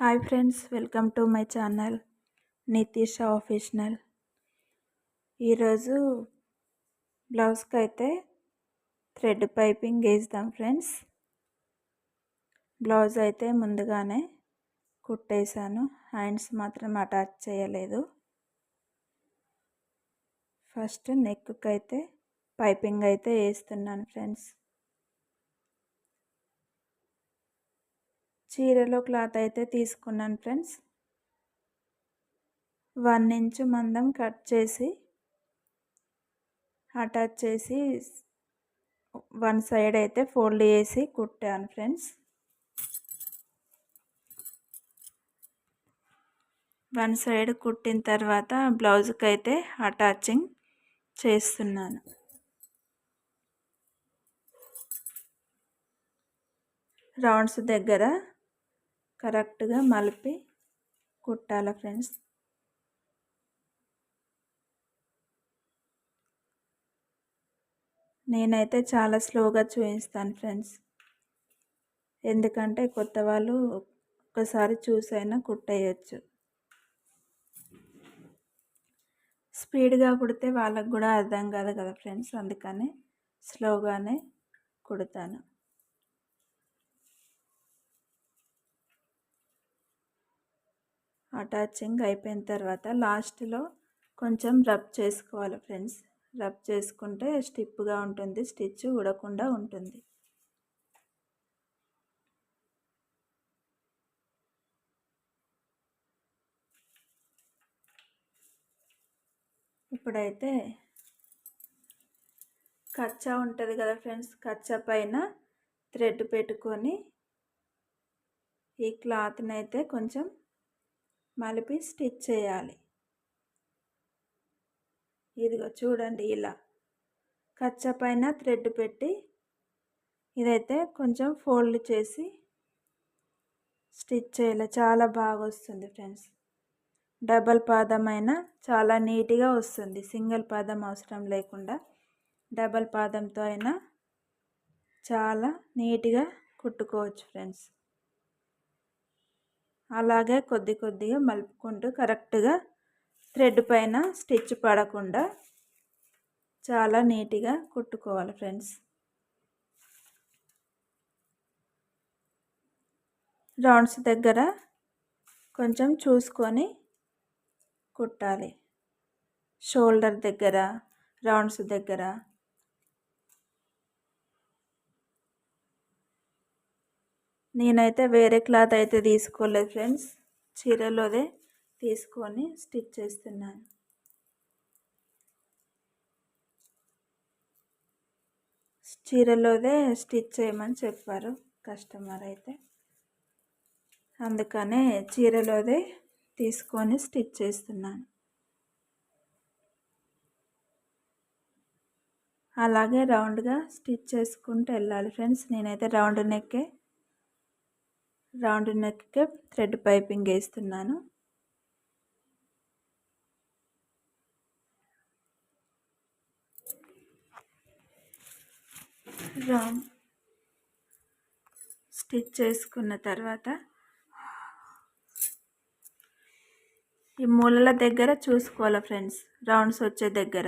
Hi friends welcome to my channel Nitisha official. ఈరోజు బ్లౌజ్కి అయితే థ్రెడ్ పైపింగ్ వేద్దాం ఫ్రెండ్స్. బ్లౌజ్ అయితే ముందుగానే కుట్టేశాను హ్యాండ్స్ మాత్రం అటాచ్ చేయలేదు. ఫస్ట్ నెక్కి అయితే పైపింగ్ అయితే వేస్తున్నాను ఫ్రెండ్స్. చీరలో క్లాత్ అయితే తీసుకున్నాను ఫ్రెండ్స్. వన్ ఇంచ్ మందం కట్ చేసి అటాచ్ చేసి వన్ సైడ్ అయితే ఫోల్డ్ చేసి కుట్టాను ఫ్రెండ్స్. వన్ సైడ్ కుట్టిన తర్వాత బ్లౌజ్కి అయితే అటాచింగ్ చేస్తున్నాను. రౌండ్స్ దగ్గర కరెక్ట్గా మలిపి కుట్టాలి ఫ్రెండ్స్? నేనైతే చాలా స్లోగా చూపిస్తాను ఫ్రెండ్స్. ఎందుకంటే కొత్త వాళ్ళు ఒక్కసారి చూసైనా కుట్టేయచ్చు. స్పీడ్గా కుడితే వాళ్ళకు కూడా అర్థం కాదు కదా ఫ్రెండ్స్. అందుకని స్లోగానే కుడతాను. అటాచింగ్ అయిపోయిన తర్వాత లాస్ట్లో కొంచెం రబ్ చేసుకోవాలి ఫ్రెండ్స్. రబ్ చేసుకుంటే స్టిప్గా ఉంటుంది స్టిచ్ ఉడకుండా ఉంటుంది. ఇప్పుడైతే కచ్చా ఉంటుంది కదా ఫ్రెండ్స్. కచ్చా పైన థ్రెడ్ పెట్టుకొని ఈ క్లాత్ని అయితే కొంచెం మలిపి స్టిచ్ చేయాలి. ఇదిగో చూడండి ఇలా. కచ్చ పైన థ్రెడ్ పెట్టి ఇదైతే కొంచెం ఫోల్డ్ చేసి స్టిచ్ చేయాలి. చాలా బాగా వస్తుంది ఫ్రెండ్స్. డబల్ పాదం చాలా నీట్గా వస్తుంది. సింగిల్ పాదం అవసరం లేకుండా డబల్ పాదంతో అయినా చాలా నీట్గా కుట్టుకోవచ్చు ఫ్రెండ్స్. అలాగే కొద్ది కొద్దిగా మలుపుకుంటూ కరెక్ట్గా థ్రెడ్ పైన స్టిచ్ పడకుండా చాలా నీట్గా కుట్టుకోవాలి ఫ్రెండ్స్. రౌండ్స్ దగ్గర కొంచెం చూసుకొని కుట్టాలి. షోల్డర్ దగ్గర రౌండ్స్ దగ్గర నేనైతే వేరే క్లాత్ అయితే తీసుకోలేదు ఫ్రెండ్స్. చీరలోదే తీసుకొని స్టిచ్ చేస్తున్నాను. చీరలోదే స్టిచ్ చేయమని చెప్పారు కస్టమర్ అయితే. అందుకనే చీరలోదే తీసుకొని స్టిచ్ చేస్తున్నాను. అలాగే రౌండ్గా స్టిచ్ చేసుకుంటూ వెళ్ళాలి ఫ్రెండ్స్. నేనైతే రౌండ్ నెక్కే రౌండ్ నెక్కి థ్రెడ్ పైపింగ్ వేస్తున్నాను. రౌండ్ స్టిచ్ చేసుకున్న తర్వాత ఈ మూలల దగ్గర చూసుకోవాలి ఫ్రెండ్స్? రౌండ్స్ వచ్చే దగ్గర.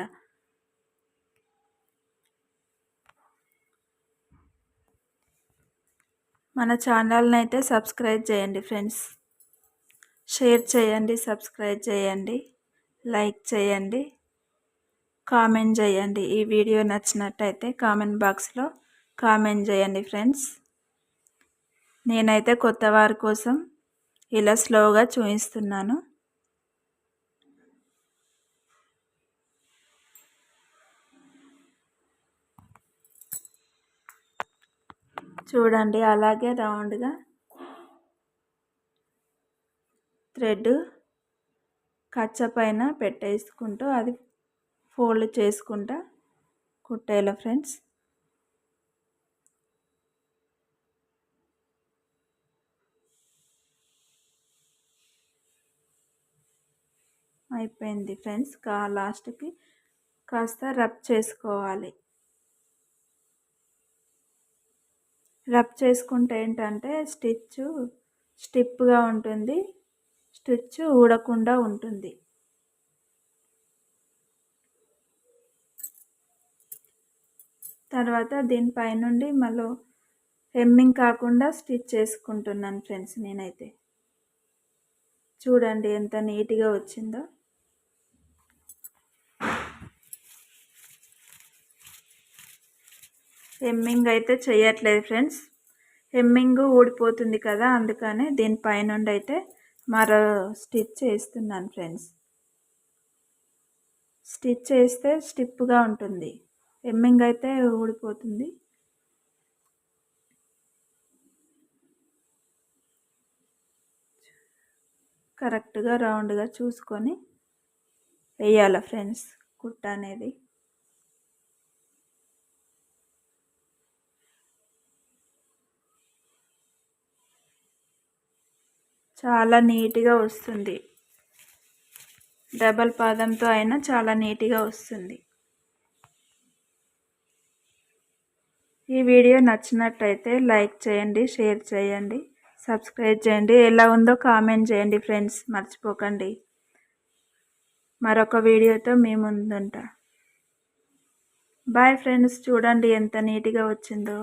మన ఛానల్ని అయితే సబ్స్క్రైబ్ చేయండి ఫ్రెండ్స్. షేర్ చేయండి సబ్స్క్రైబ్ చేయండి లైక్ చేయండి కామెంట్ చేయండి. ఈ వీడియో నచ్చినట్టయితే కామెంట్ బాక్స్లో కామెంట్ చేయండి ఫ్రెండ్స్. నేనైతే కొత్త వారి కోసం ఇలా స్లోగా చూపిస్తున్నాను చూడండి అలాగే రౌండ్గా. థ్రెడ్ కచ్చ పైన పెట్టేసుకుంటూ అది ఫోల్డ్ చేసుకుంటా. కుట్టేయాలి ఫ్రెండ్స్. అయిపోయింది ఫ్రెండ్స్. కా లాస్ట్కి కాస్త రబ్ చేసుకోవాలి. రబ్ చేసుకుంటే ఏంటంటే స్టిచ్ స్టిప్గా ఉంటుంది. స్టిచ్ ఊడకుండా ఉంటుంది. తర్వాత దీనిపైనుండి మళ్ళీ హెమ్మింగ్ కాకుండా స్టిచ్ చేసుకుంటున్నాను ఫ్రెండ్స్ నేనైతే. చూడండి ఎంత నీట్గా వచ్చిందో. హెమ్మింగ్ అయితే చేయట్లేదు ఫ్రెండ్స్. హెమ్మింగ్ ఊడిపోతుంది కదా అందుకని దీనిపైనుండి అయితే మరో స్టిచ్ చేస్తున్నాను ఫ్రెండ్స్. స్టిచ్ చేస్తే స్టిప్గా ఉంటుంది. హెమ్మింగ్ అయితే ఊడిపోతుంది. కరెక్ట్గా రౌండ్గా చూసుకొని వేయాలి ఫ్రెండ్స్ కుట్ట అనేది. చాలా నీట్గా వస్తుంది. డబల్ పాదంతో అయినా చాలా నీట్గా వస్తుంది. ఈ వీడియో నచ్చినట్టయితే లైక్ చేయండి షేర్ చేయండి సబ్స్క్రైబ్ చేయండి. ఎలా ఉందో కామెంట్ చేయండి ఫ్రెండ్స్. మర్చిపోకండి. మరొక వీడియోతో మీ ముందుంటా. Bye friends. చూడండి ఎంత నీట్గా వచ్చిందో.